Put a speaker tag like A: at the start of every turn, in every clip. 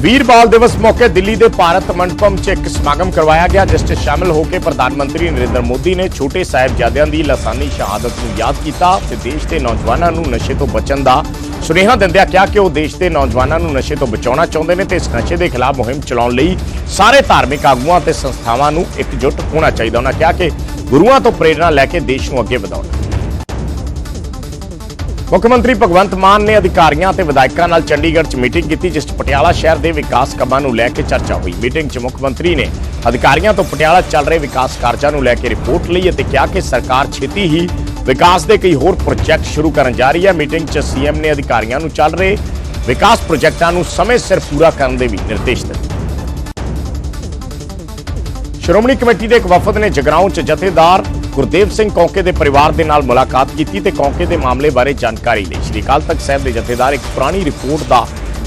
A: ਵੀਰ ਬਾਲ ਦਿਵਸ ਮੌਕੇ ਦਿੱਲੀ ਦੇ ਭਾਰਤ ਮੰਡਪਮ 'ਚ ਇੱਕ ਸਮਾਗਮ ਕਰਵਾਇਆ ਗਿਆ, ਜਿਸ 'ਚ ਸ਼ਾਮਲ ਹੋ ਕੇ ਪ੍ਰਧਾਨ ਮੰਤਰੀ ਨਰਿੰਦਰ ਮੋਦੀ ਨੇ ਛੋਟੇ ਸਾਹਿਬਜ਼ਾਦਿਆਂ ਦੀ ਲਾਸਾਨੀ ਸ਼ਹਾਦਤ ਨੂੰ ਯਾਦ ਕੀਤਾ ਤੇ ਦੇਸ਼ ਦੇ ਨੌਜਵਾਨਾਂ ਨੂੰ ਨਸ਼ੇ ਤੋਂ ਬਚਣ ਦਾ ਸੁਨੇਹਾ ਦਿੰਦਿਆਂ ਕਿਹਾ ਕਿ ਉਹ ਦੇਸ਼ ਦੇ ਨੌਜਵਾਨਾਂ ਨੂੰ ਨਸ਼ੇ ਤੋਂ ਬਚਾਉਣਾ ਚਾਹੁੰਦੇ ਨੇ ਤੇ ਇਸ ਨਸ਼ੇ ਦੇ ਖਿਲਾਫ ਮੁਹਿੰਮ ਚਲਾਉਣ ਲਈ ਸਾਰੇ ਧਾਰਮਿਕ ਆਗੂਆਂ ਤੇ ਸੰਸਥਾਵਾਂ ਨੂੰ ਇਕਜੁੱਟ ਹੋਣਾ ਚਾਹੀਦਾ। ਉਹਨਾਂ ਕਿਹਾ ਕਿ ਗੁਰੂਆਂ ਤੋਂ ਪ੍ਰੇਰਣਾ ਲੈ ਕੇ ਦੇਸ਼ ਨੂੰ ਅੱਗੇ ਵਧਾਉਣਾ। ਮੁੱਖ ਮੰਤਰੀ ਭਗਵੰਤ ਮਾਨ ਨੇ ਅਧਿਕਾਰੀਆਂ ਅਤੇ ਵਿਧਾਇਕਾਂ ਨਾਲ ਚੰਡੀਗੜ੍ਹ 'ਚ ਮੀਟਿੰਗ ਕੀਤੀ, ਜਿਸ 'ਚ ਪਟਿਆਲਾ ਸ਼ਹਿਰ ਦੇ ਵਿਕਾਸ ਕੰਮਾਂ ਨੂੰ ਲੈ ਕੇ ਚਰਚਾ ਹੋਈ। ਮੀਟਿੰਗ 'ਚ ਮੁੱਖ ਮੰਤਰੀ ਨੇ ਅਧਿਕਾਰੀਆਂ ਤੋਂ ਪਟਿਆਲਾ ਚੱਲ ਰਹੇ ਵਿਕਾਸ ਕਾਰਜਾਂ ਨੂੰ ਲੈ ਕੇ ਰਿਪੋਰਟ ਲਈ ਅਤੇ ਕਿਹਾ ਕਿ ਸਰਕਾਰ ਛੇਤੀ ਹੀ ਵਿਕਾਸ ਦੇ ਕਈ ਹੋਰ ਪ੍ਰੋਜੈਕਟ ਸ਼ੁਰੂ ਕਰਨ ਜਾ ਰਹੀ ਹੈ। ਮੀਟਿੰਗ 'ਚ ਸੀਐਮ ਨੇ ਅਧਿਕਾਰੀਆਂ ਨੂੰ ਚੱਲ ਰਹੇ ਵਿਕਾਸ ਪ੍ਰੋਜੈਕਟਾਂ ਨੂੰ ਸਮੇਂ ਸਿਰ ਪੂਰਾ ਕਰਨ ਦੇ ਵੀ ਨਿਰਦੇਸ਼ ਦਿੱਤੇ। ਸ਼੍ਰੋਮਣੀ ਕਮੇਟੀ ਦੇ ਇੱਕ ਵਫਦ ਨੇ ਜਗਰਾਉਂ 'ਚ ਜਥੇਦਾਰ ਗੁਰਦੇਵ ਸਿੰਘ ਕੌਂਕੇ ਦੇ ਪਰਿਵਾਰ ਦੇ ਨਾਲ ਮੁਲਾਕਾਤ ਕੀਤੀ ਤੇ ਕੌਂਕੇ ਦੇ ਮਾਮਲੇ ਬਾਰੇ ਜਾਣਕਾਰੀ ਲਈ ਸ਼੍ਰੀ ਅਕਾਲ ਤਖਤ ਸਾਹਿਬ ਦੇ ਜਥੇਦਾਰ ਇੱਕ ਪੁਰਾਣੀ ਰਿਪੋਰਟ ਦਾ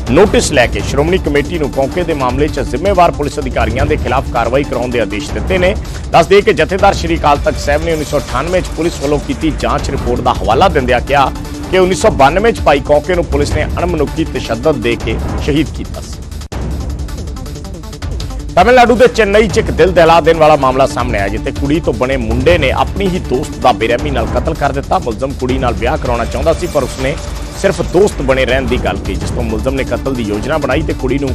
A: ਨੋਟਿਸ ਲੈ ਕੇ ਸ਼੍ਰੋਮਣੀ ਕਮੇਟੀ ਨੂੰ ਕੌਂਕੇ ਦੇ ਮਾਮਲੇ 'ਚ ਜ਼ਿੰਮੇਵਾਰ ਪੁਲਿਸ ਅਧਿਕਾਰੀਆਂ ਦੇ ਖਿਲਾਫ ਕਾਰਵਾਈ ਕਰਾਉਣ ਦੇ ਆਦੇਸ਼ ਦਿੱਤੇ ਨੇ। ਦੱਸ ਦਈਏ ਕਿ ਜਥੇਦਾਰ ਸ਼੍ਰੀ ਅਕਾਲ ਤਖਤ ਸਾਹਿਬ ਨੇ 1998 'ਚ ਪੁਲਿਸ ਵੱਲੋਂ ਕੀਤੀ ਜਾਂਚ ਰਿਪੋਰਟ ਦਾ ਹਵਾਲਾ ਦਿੰਦਿਆਂ ਕਿਹਾ ਕਿ 1992 'ਚ ਭਾਈ ਕੌਂਕੇ ਨੂੰ ਪੁਲਿਸ ਨੇ ਅਣਮਨੁੱਖੀ ਤਸ਼ੱਦਦ ਦੇ ਕੇ ਸ਼ਹੀਦ ਕੀਤਾ ਸੀ। ਤਮਿਲਨਾਡੂ ਦੇ ਚੇਨਈ 'ਚ ਇੱਕ ਦਿਲ ਦਹਿਲਾ ਦੇਣ ਵਾਲਾ ਮਾਮਲਾ ਸਾਹਮਣੇ ਆਇਆ, ਜਿੱਥੇ ਕੁੜੀ ਤੋਂ ਬਣੇ ਮੁੰਡੇ ਨੇ ਆਪਣੀ ਹੀ ਦੋਸਤ ਦਾ ਬੇਰਹਿਮੀ ਨਾਲ ਕਤਲ ਕਰ ਦਿੱਤਾ। ਮੁਲਜ਼ਮ ਕੁੜੀ ਨਾਲ ਵਿਆਹ ਕਰਾਉਣਾ ਚਾਹੁੰਦਾ ਸੀ, ਪਰ ਉਸਨੇ ਸਿਰਫ ਦੋਸਤ ਬਣੇ ਰਹਿਣ ਦੀ ਗੱਲ ਕਹੀ, ਜਿਸ ਤੋਂ ਮੁਲਜ਼ਮ ਨੇ ਕਤਲ ਦੀ ਯੋਜਨਾ ਬਣਾਈ ਤੇ ਕੁੜੀ ਨੂੰ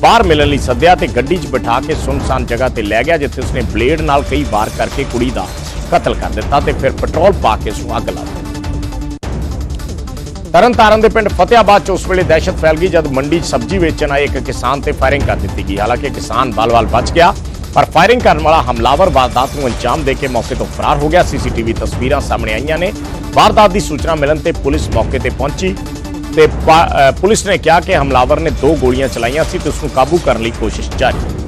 A: ਬਾਹਰ ਮਿਲਣ ਲਈ ਸੱਦਿਆ ਤੇ ਗੱਡੀ 'ਚ ਬਿਠਾ ਕੇ ਸੁਨਸਾਨ ਜਗ੍ਹਾ ਤੇ ਲੈ ਗਿਆ, ਜਿੱਥੇ ਉਸਨੇ ਬਲੇਡ ਨਾਲ ਕਈ ਵਾਰ ਕਰਕੇ ਕੁੜੀ ਦਾ ਕਤਲ ਕਰ ਦਿੱਤਾ ਤੇ ਫਿਰ ਪੈਟਰੋਲ ਪਾ ਕੇ ਉਸ ਨੂੰ ਅੱਗ ਲਾ ਦਿੱਤੀ। ਤਰਨਤਾਰਨ ਦੇ ਪਿੰਡ ਫਤਿਆਬਾਦ 'ਚ ਉਸ ਵੇਲੇ ਦਹਿਸ਼ਤ ਫੈਲ ਗਈ ਜਦ ਮੰਡੀ 'ਚ ਸਬਜ਼ੀ ਵੇਚਣ ਆਏ ਇੱਕ ਕਿਸਾਨ ਤੇ ਫਾਇਰਿੰਗ ਕਰ ਦਿੱਤੀ ਗਈ। ਹਾਲਾਂਕਿ ਕਿਸਾਨ ਬਲ-ਬਲ ਬਚ ਗਿਆ, ਪਰ ਫਾਇਰਿੰਗ ਕਰਨ ਵਾਲਾ ਹਮਲਾਵਰ ਵਾਰਦਾਤ ਨੂੰ ਅੰਜਾਮ ਦੇ ਕੇ ਮੌਕੇ ਤੋਂ ਫਰਾਰ ਹੋ ਗਿਆ। ਸੀਸੀਟੀਵੀ ਤਸਵੀਰਾਂ ਸਾਹਮਣੇ ਆਈਆਂ ਨੇ। ਵਾਰਦਾਤ ਦੀ ਸੂਚਨਾ ਮਿਲਣ ਤੇ ਪੁਲਿਸ ਮੌਕੇ ਤੇ ਪਹੁੰਚੀ ਤੇ ਪੁਲਿਸ ਨੇ ਕਿਹਾ ਕਿ ਹਮਲਾਵਰ ਨੇ ਦੋ ਗੋਲੀਆਂ ਚਲਾਈਆਂ ਸੀ ਤੇ ਉਸ ਨੂੰ ਕਾਬੂ ਕਰਨ ਲਈ ਕੋਸ਼ਿਸ਼ ਜਾਰੀ।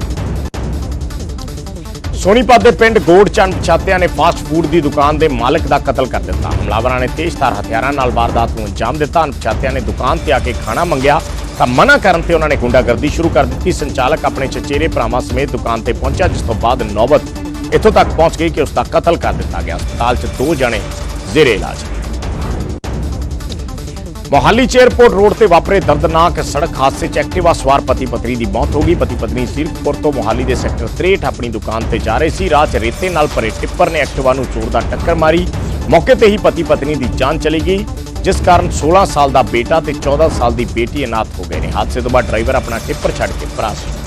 A: ਸੋਨੀਪਤ ਦੇ ਪਿੰਡ ਗੋੜਚੰਦ ਛਾਤਿਆਂ ਨੇ ਫਾਸਟ ਫੂਡ ਦੀ ਦੁਕਾਨ ਦੇ ਮਾਲਕ ਦਾ ਕਤਲ ਕਰ ਦਿੱਤਾ। ਹਮਲਾਵਰਾਂ ਨੇ ਤੇਜ਼ਧਾਰ ਹਥਿਆਰਾਂ ਨਾਲ ਵਾਰਦਾਤ ਨੂੰ ਅੰਜਾਮ ਦਿੱਤਾ। ਅਣਪਛਾਤਿਆਂ ਨੇ ਦੁਕਾਨ ਤੇ ਆ ਕੇ ਖਾਣਾ ਮੰਗਿਆ ਤਾਂ ਮਨਾ ਕਰਨ ਤੇ ਉਹਨਾਂ ਨੇ ਗੁੰਡਾਗਰਦੀ ਸ਼ੁਰੂ ਕਰ ਦਿੱਤੀ। ਸੰਚਾਲਕ ਆਪਣੇ ਚਚੇਰੇ ਭਰਾਵਾਂ ਸਮੇਤ ਦੁਕਾਨ ਤੇ ਪਹੁੰਚਿਆ, ਜਿਸ ਤੋਂ ਬਾਅਦ ਨੌਬਤ ਇੱਥੋਂ ਤੱਕ ਪਹੁੰਚ ਗਈ ਕਿ ਉਸ ਦਾ ਕਤਲ ਕਰ ਦਿੱਤਾ ਗਿਆ। ਹਸਪਤਾਲ 'ਚ ਦੋ ਜਣੇ ਜ਼ੇਰੇ ਇਲਾਜ ਮੋਹਾਲੀ ਚ 에ਅਰਪੋਰਟ ਰੋਡ ਤੇ ਵਾਪਰੇ ਦਰਦਨਾਕ ਸੜਕ ਹਾਦਸੇ 'ਚ ਐਕਟਿਵਾ ਸਵਾਰ ਪਤੀ ਪਤਨੀ ਦੀ ਮੌਤ ਹੋ ਗਈ। ਪਤੀ ਪਤਨੀ ਸੀਰਕਪੁਰ ਤੋਂ ਮੋਹਾਲੀ ਦੇ ਸੈਕਟਰ 63 ਆਪਣੀ ਦੁਕਾਨ ਤੇ ਜਾ ਰਹੇ ਸੀ। ਰਾਹ 'ਚ ਰੇਤੇ ਨਾਲ ਭਰੇ ਟਿੱਪਰ ਨੇ ਐਕਟਿਵਾ ਨੂੰ ਜ਼ੋਰਦਾਰ ਟੱਕਰ ਮਾਰੀ। ਮੌਕੇ ਤੇ ਹੀ ਪਤੀ ਪਤਨੀ ਦੀ ਜਾਨ ਚਲੀ ਗਈ, ਜਿਸ ਕਾਰਨ 16 ਸਾਲ ਦਾ ਬੇਟਾ ਤੇ 14 ਸਾਲ ਦੀ ਬੇਟੀ ਅਨਾਥ ਹੋ ਗਏ ਨੇ। ਹਾਦਸੇ ਤੋਂ ਬਾਅਦ ਡਰਾਈਵਰ ਆਪਣਾ ਟਿੱਪਰ ਛੱਡ ਕੇ ਫਰਾਰ ਹੋ ਗਿਆ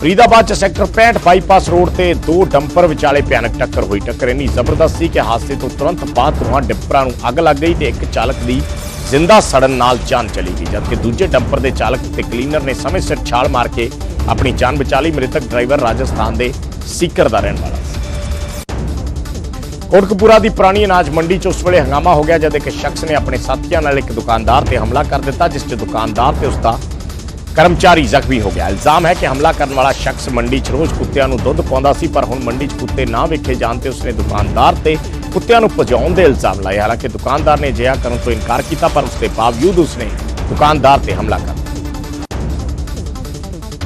A: ਫਰੀਦਾਬਾਦ ਚ ਸੈਕਟਰ 65 ਬਾਈਪਾਸ ਰੋਡ ਤੇ ਦੋ ਡੰਪਰ ਵਿਚਾਲੇ ਭਿਆਨਕ ਟੱਕਰ ਹੋਈ। ਟੱਕਰ ਇੰਨੀ ਜ਼ਬਰਦਸਤ ਸੀ ਕਿ ਹਾਦਸੇ ਤੋਂ ਤੁਰੰਤ ਬਾਅਦ ਦੋਹਾਂ ਡੰਪਰਾਂ ਨੂੰ ਅੱਗ ਲੱਗ ਗਈ ਤੇ ਇੱਕ ਚਾਲਕ ਦੀ ਜ਼ਿੰਦਾ ਸੜਨ ਨਾਲ ਜਾਨ ਚਲੀ ਗਈ, ਜਦਕਿ ਦੂਜੇ ਡੰਪਰ ਦੇ ਚਾਲਕ ਤੇ ਕਲੀਨਰ ਨੇ ਸਮੇਂ ਸਿਰ ਛਾਲ ਮਾਰ ਕੇ ਆਪਣੀ ਜਾਨ ਬਚਾ ਲਈ। ਮ੍ਰਿਤਕ ਡਰਾਈਵਰ ਰਾਜਸਥਾਨ ਦੇ ਸੀਕਰ ਦਾ ਰਹਿਣ ਵਾਲਾ ਸੀ। ਕੋਟਕਪੂਰਾ ਦੀ ਪੁਰਾਣੀ ਅਨਾਜ ਮੰਡੀ 'ਚ ਉਸ ਵੇਲੇ ਹੰਗਾਮਾ ਹੋ ਗਿਆ, ਜਦ ਇੱਕ ਸ਼ਖਸ ਨੇ ਆਪਣੇ ਸਾਥੀਆਂ ਨਾਲ ਇੱਕ ਦੁਕਾਨਦਾਰ ਤੇ ਹਮਲਾ ਕਰ ਦਿੱਤਾ, ਜਿਸ 'ਚ ਦੁਕਾਨਦਾਰ ਤੇ ਉਸ ਦਾ ਕਰਮਚਾਰੀ ਜ਼ਖਮੀ ਹੋ ਗਿਆ। ਇਲਜ਼ਾਮ ਹੈ ਕਿ ਹਮਲਾ ਕਰਨ ਵਾਲਾ ਸ਼ਖਸ ਮੰਡੀ 'ਚ ਰੋਜ਼ ਕੁੱਤਿਆਂ ਨੂੰ ਦੁੱਧ ਪਾਉਂਦਾ ਸੀ, ਪਰ ਹੁਣ ਮੰਡੀ 'ਚ ਕੁੱਤੇ ਨਾ ਵੇਖੇ ਜਾਣ ਤੇ ਉਸਨੇ ਦੁਕਾਨਦਾਰ ਤੇ ਕੁੱਤਿਆਂ ਨੂੰ ਭਜਾਉਣ ਦੇ ਇਲਜ਼ਾਮ ਲਾਏ। ਹਾਲਾਂਕਿ ਦੁਕਾਨਦਾਰ ਨੇ ਅਜਿਹਾ ਕਰਨ ਤੋਂ ਇਨਕਾਰ ਕੀਤਾ, ਪਰ ਉਸਦੇ ਬਾਵਜੂਦ ਉਸਨੇ ਦੁਕਾਨਦਾਰ ਤੇ ਹਮਲਾ ਕਰ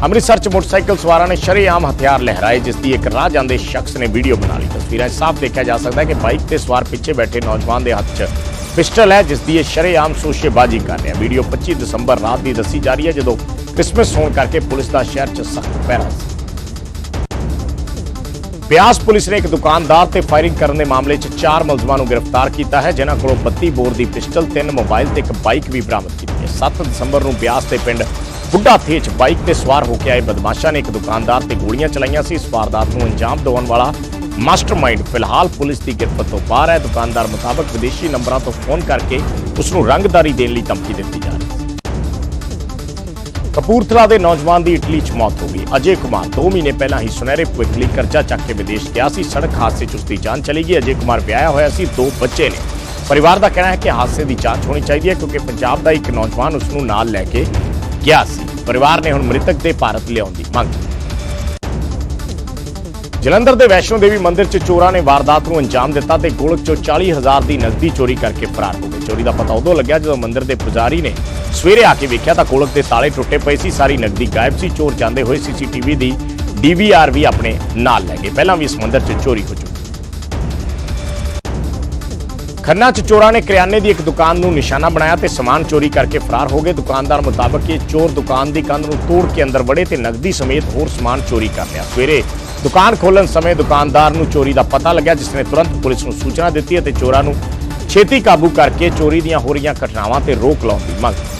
A: ਅੰਮ੍ਰਿਤਸਰ 'ਚ ਮੋਟਰਸਾਈਕਲ ਸਵਾਰਾਂ ਨੇ ਸ਼ਰੇਆਮ ਹਥਿਆਰ ਲਹਿਰਾਏ, ਜਿਸ ਦੀ ਇੱਕ ਰਾਹ ਜਾਂਦੇ ਸ਼ਖਸ ਨੇ ਵੀਡੀਓ ਬਣਾ ਲਈ। ਤਸਵੀਰਾਂ ਸਾਫ਼ ਦੇਖਿਆ ਜਾ ਸਕਦਾ ਹੈ ਕਿ ਬਾਈਕ ਤੇ ਸਵਾਰ ਪਿੱਛੇ ਬੈਠੇ ਨੌਜਵਾਨ ਦੇ ਹੱਥ 'ਚ ਪਿਸਟਲ ਹੈ, ਜਿਸ ਦੀ ਇਹ ਸ਼ਰੇਆਮ ਸੋਸ਼ੇਬਾਜ਼ੀ ਕਰ ਰਿਹਾ ਵੀਡੀਓ 25 ਦਸੰਬਰ ਰਾਤ ਦੀ ਦੱਸੀ ਜਾ ਰਹੀ ਹੈ, ਜਦੋਂ ਕ੍ਰਿਸਮਸ ਹੋਣ ਕਰਕੇ ਪੁਲਿਸ ਦਾ ਸ਼ਹਿਰ 'ਚ ਸਖਤ ਪਹਿਰਾ ਸੀ ਬਿਆਸ ਪੁਲਿਸ ਨੇ ਇੱਕ ਦੁਕਾਨਦਾਰ ਤੇ ਫਾਇਰਿੰਗ ਕਰਨ ਦੇ ਮਾਮਲੇ 'ਚ ਚਾਰ ਮੁਲਜ਼ਮਾਂ ਨੂੰ ਗ੍ਰਿਫਤਾਰ ਕੀਤਾ ਹੈ, ਜਿਨ੍ਹਾਂ ਕੋਲੋਂ 32 ਬੋਰ ਦੀ ਪਿਸਟਲ, ਤਿੰਨ ਮੋਬਾਈਲ ਤੇ ਇੱਕ ਬਾਈਕ ਵੀ ਬਰਾਮਦ ਕੀਤੀ ਹੈ। 7 ਦਸੰਬਰ ਨੂੰ ਬਿਆਸ ਦੇ ਪਿੰਡ ਬੁੱਢਾ ਥੇ 'ਚ ਬਾਈਕ ਤੇ ਸਵਾਰ ਹੋ ਕੇ ਆਏ ਬਦਮਾਸ਼ਾਂ ਨੇ ਇੱਕ ਦੁਕਾਨਦਾਰ ਤੇ ਗੋਲੀਆਂ ਚਲਾਈਆਂ ਸੀ। ਇਸ ਵਾਰਦਾਤ ਨੂੰ ਅੰਜਾਮ ਦਿਵਾਉਣ ਵਾਲਾ ਮਾਸਟਰਮਾਈਂਡ ਫਿਲਹਾਲ ਪੁਲਿਸ ਦੀ ਗਿਰਫਤ ਤੋਂ ਬਾਹਰ ਹੈ। ਦੁਕਾਨਦਾਰ ਮੁਤਾਬਕ ਵਿਦੇਸ਼ੀ ਨੰਬਰਾਂ ਤੋਂ ਫੋਨ ਕਰਕੇ ਉਸ ਨੂੰ ਰੰਗਦਾਰੀ ਦੇਣ ਲਈ ਧਮਕੀ ਦਿੱਤੀ ਜਾ ਰਹੀ ਹੈ। ਕਪੂਰਥਲਾ ਦੇ ਨੌਜਵਾਨ ਦੀ ਇਟਲੀ 'ਚ ਮੌਤ ਹੋ ਗਈ। ਅਜੇ ਕੁਮਾਰ 2 ਮਹੀਨੇ ਪਹਿਲਾਂ ਹੀ ਸੁਨਹਿਰੇ ਭਵਿੱਖ ਲਈ ਕਰਜ਼ਾ ਚੱਕ ਕੇ ਵਿਦੇਸ਼ ਗਿਆ ਸੀ। ਸੜਕ ਹਾਦਸੇ 'ਚ ਉਸਦੀ ਜਾਨ ਚਲੀ ਗਈ। ਅਜੇ ਕੁਮਾਰ ਵਿਆਹਿਆ ਹੋਇਆ ਸੀ। ਦੋ ਬੱਚੇ ਨੇ। ਪਰਿਵਾਰ ਦਾ ਕਹਿਣਾ ਹੈ ਕਿ ਹਾਦਸੇ ਦੀ ਜਾਂਚ ਹੋਣੀ ਚਾਹੀਦੀ ਹੈ ਕਿਉਂਕਿ ਪੰਜਾਬ ਦਾ ਇੱਕ ਨੌਜਵਾਨ ਉਸ ਨੂੰ ਨਾਲ ਲੈ ਕੇ ਗਿਆ ਸੀ। ਪਰਿਵਾਰ ਨੇ ਹੁਣ ਮ੍ਰਿਤਕ ਦੇ ਭਾਰਤ ਲਿਆਉਣ ਦੀ ਮੰਗ। ਕੀਤੀ ਜਲੰਧਰ ਦੇ ਵੈਸ਼ਨੋ ਦੇਵੀ ਮੰਦਿਰ 'ਚ ਚੋਰਾਂ ਨੇ ਵਾਰਦਾਤ ਨੂੰ ਅੰਜਾਮ ਦਿੱਤਾ ਤੇ ਗੋਲਕ 'ਚੋਂ 40000 ਦੀ ਨਕਦੀ ਚੋਰੀ ਕਰਕੇ ਫਰਾਰ ਹੋ ਗਏ। ਚੋਰੀ ਦਾ ਪਤਾ ਉਦੋਂ ਲੱਗਿਆ ਜਦੋਂ ਮੰਦਿਰ ਦੇ ਪੁਜਾਰੀ ਨੇ ਸਵੇਰੇ ਆ ਕੇ ਵੇਖਿਆ ਤਾਂ ਗੋਲਕ ਦੇ ਤਾਲੇ ਟੁੱਟੇ ਪਏ ਸੀ, ਸਾਰੀ ਨਕਦੀ ਗਾਇਬ ਸੀ। ਚੋਰ ਜਾਂਦੇ ਹੋਏ ਸੀਸੀਟੀਵੀ ਦੀ ਡੀਵੀਆਰ ਵੀ ਆਪਣੇ ਨਾਲ ਲੈ ਗਏ। ਪਹਿਲਾਂ ਵੀ ਇਸ ਮੰਦਿਰ 'ਚ ਚੋਰੀ ਹੋ ਚੁੱਕੀ ਖੰਨਾ ਚ ਚੋਰਾਂ ਨੇ ਕਰਿਆਨੇ ਦੀ ਇੱਕ ਦੁਕਾਨ ਨੂੰ ਨਿਸ਼ਾਨਾ ਬਣਾਇਆ ਤੇ ਸਮਾਨ ਚੋਰੀ ਕਰਕੇ ਫਰਾਰ ਹੋ ਗਏ। ਦੁਕਾਨਦਾਰ ਮੁਤਾਬਕ ਇਹ ਚੋਰ ਦੁਕਾਨ ਦੀ ਕੰਧ ਨੂੰ ਤੋੜ ਕੇ ਅੰਦਰ ਵੜੇ ਤੇ ਨਕਦੀ ਸਮੇਤ ਹੋਰ ਸਮਾਨ ਚੋਰੀ ਕਰ ਲਿਆ। ਸਵੇਰੇ ਦੁਕਾਨ ਖੋਲਣ ਸਮੇਂ ਦੁਕਾਨਦਾਰ ਨੂੰ ਚੋਰੀ ਦਾ ਪਤਾ ਲੱਗਿਆ, ਜਿਸ ਨੇ ਤੁਰੰਤ ਪੁਲਿਸ ਨੂੰ ਸੂਚਨਾ ਦਿੱਤੀ ਅਤੇ ਚੋਰਾਂ ਨੂੰ ਛੇਤੀ ਕਾਬੂ ਕਰਕੇ ਚੋਰੀ ਦੀਆਂ ਹੋ ਰਹੀਆਂ ਘਟਨਾਵਾਂ ਤੇ ਰੋਕ ਲਾਉਣ ਦੀ ਮੰਗ। ਕੀਤੀ